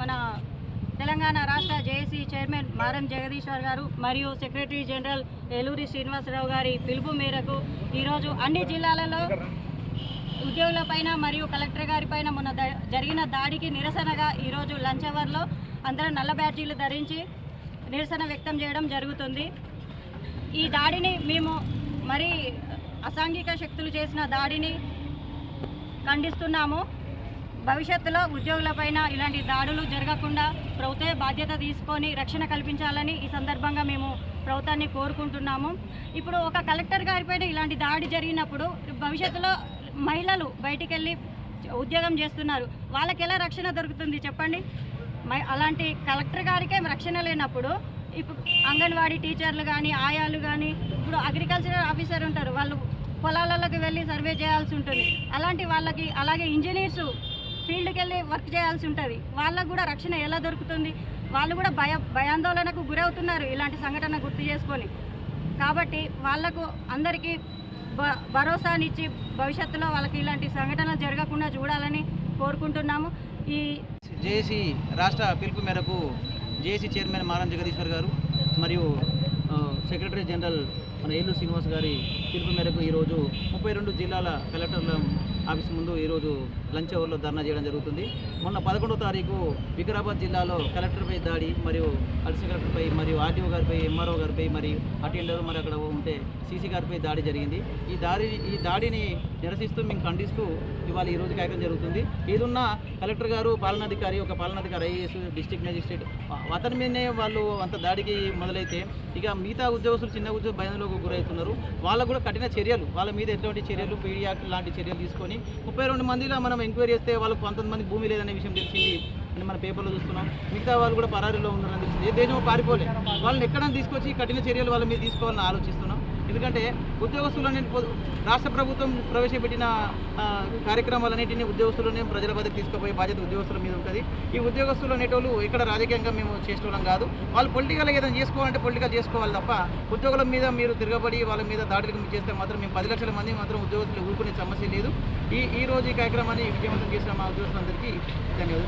మన తెలంగాణ రాష్ట్ర JAC chairman మారం జగదీశ్వర్ గారు మరియు సెక్రటరీ జనరల్ ఏలూరి శ్రీనివాసరావు గారి పిలుపు మేరకు ఈరోజు అన్ని జిల్లాలలో ఉద్యోగులపైన మరియు కలెక్టర్ గారి పైన మొన్న జరిగిన దాడికి నిరసనగా ఈరోజు లంచ్ అవర్లో అందరం నల్ల బ్యాడ్జీలు ధరించి నిరసన వ్యక్తం చేయడం జరుగుతుంది. ఈ దాడిని మేము మరి అసాంఘిక శక్తులు చేసిన దాడిని ఖండిస్తున్నాము. భవిష్యత్తులో ఉద్యోగులపైన ఇలాంటి దాడులు జరగకుండా ప్రభుత్వే బాధ్యత తీసుకొని రక్షణ కల్పించాలని ఈ సందర్భంగా మేము ప్రభుత్వాన్ని కోరుకుంటున్నాము. ఇప్పుడు ఒక కలెక్టర్ గారిపైన ఇలాంటి దాడి జరిగినప్పుడు భవిష్యత్తులో మహిళలు బయటికి వెళ్ళి ఉద్యోగం చేస్తున్నారు. వాళ్ళకి ఎలా రక్షణ దొరుకుతుంది చెప్పండి? మై- అలాంటి కలెక్టర్ గారికే రక్షణ లేనప్పుడు ఇప్పుడు అంగన్వాడీ టీచర్లు కానీ ఆయాలు కానీ ఇప్పుడు అగ్రికల్చర్ ఆఫీసర్ ఉంటారు. వాళ్ళు పొలాలలోకి వెళ్ళి సర్వే చేయాల్సి ఉంటుంది. అలాంటి వాళ్ళకి అలాగే ఇంజనీర్స్ ఫీల్డ్కి వెళ్ళి వర్క్ చేయాల్సి ఉంటుంది. వాళ్ళకు కూడా రక్షణ ఎలా దొరుకుతుంది? వాళ్ళు కూడా భయ భయాందోళనకు గురవుతున్నారు ఇలాంటి సంఘటన గుర్తు చేసుకొని. కాబట్టి వాళ్ళకు అందరికీ భ భరోసానిచ్చి భవిష్యత్తులో వాళ్ళకి ఇలాంటి సంఘటనలు జరగకుండా చూడాలని కోరుకుంటున్నాము. ఈ జేఏసీ రాష్ట్ర పిలుపు మేరకు జేఏసీ చైర్మన్ మారం జగదీశ్వర్ గారు మరియు సెక్రటరీ జనరల్ మన ఏలూరు శ్రీనివాస్ గారి పిలుపు మేరకు ఈరోజు ముప్పై రెండు జిల్లాల కలెక్టర్ల ఆఫీస్ ముందు ఈరోజు లంచ్ అవర్లో ధర్నా చేయడం జరుగుతుంది. మొన్న పదకొండవ తారీఖు వికారాబాద్ జిల్లాలో కలెక్టర్పై దాడి మరియు అడిషనల్ కలెక్టర్పై మరియు ఆర్టీఓ గారిపై ఎంఆర్ఓ గారిపై మరియు అటెండర్ మరి అక్కడ ఉంటే సీసీ గారిపై దాడి జరిగింది. ఈ దాడి ఈ దాడిని నిరసిస్తూ మేము ఖండిస్తూ ఇవాళ ఈ రోజు కార్యక్రమం జరుగుతుంది. ఏదున్నా కలెక్టర్ గారు పాలనాధికారి ఒక పాలనాధికారి ఐఏఎస్ డిస్ట్రిక్ట్ మేజిస్ట్రేట్ అతని మీదనే వాళ్ళు అంత దాడికి మొదలైతే ఇక మిగతా ఉద్యోగస్తులు చిన్న ఉద్యోగ భయంలోకి గురవుతున్నారు. వాళ్ళకు కూడా కఠిన చర్యలు వాళ్ళ మీద ఎటువంటి చర్యలు పీడీ లాంటి చర్యలు తీసుకొని ముప్పై రెండు మందిలో మనం ఎంక్వైరీ చేస్తే వాళ్ళకు పంతొమ్మిది మంది భూమి లేదనే విషయం తెలిసింది అని మన పేపర్లో చూస్తున్నాం. మిగతా వాళ్ళు కూడా పరారీలో ఉన్నారని తెలిసింది. ఏ దేశం పారిపోలే. వాళ్ళని ఎక్కడైనా తీసుకొచ్చి కఠిన చర్యలు వాళ్ళ మీద తీసుకోవాలని ఆలోచిస్తున్నాం. ఎందుకంటే ఉద్యోగస్తులని రాష్ట్ర ప్రభుత్వం ప్రవేశపెట్టిన కార్యక్రమాలన్నింటినీ ఉద్యోగస్తులనే ప్రజల వద్దకు తీసుకుపోయే బాధ్యత ఉద్యోగస్తుల మీద ఉంటుంది. ఈ ఉద్యోగస్తులు అనేటోళ్ళు ఇక్కడ రాజకీయంగా మేము చేసేవాళ్ళం కాదు. వాళ్ళు పొలిటికల్ ఏదైనా చేసుకోవాలంటే పొలిటికల్ చేసుకోవాలి తప్ప ఉద్యోగుల మీద మీరు తిరగబడి వాళ్ళ మీద దాడులకు చేస్తే మాత్రం మేము పది లక్షల మంది మాత్రం ఉద్యోగస్తులు ఊరుకునే సమస్య లేదు. ఈ ఈ రోజు ఈ కార్యక్రమాన్ని విజయవంతం చేసిన మా ఉద్యోగస్తులందరికీ ధన్యవాదాలు.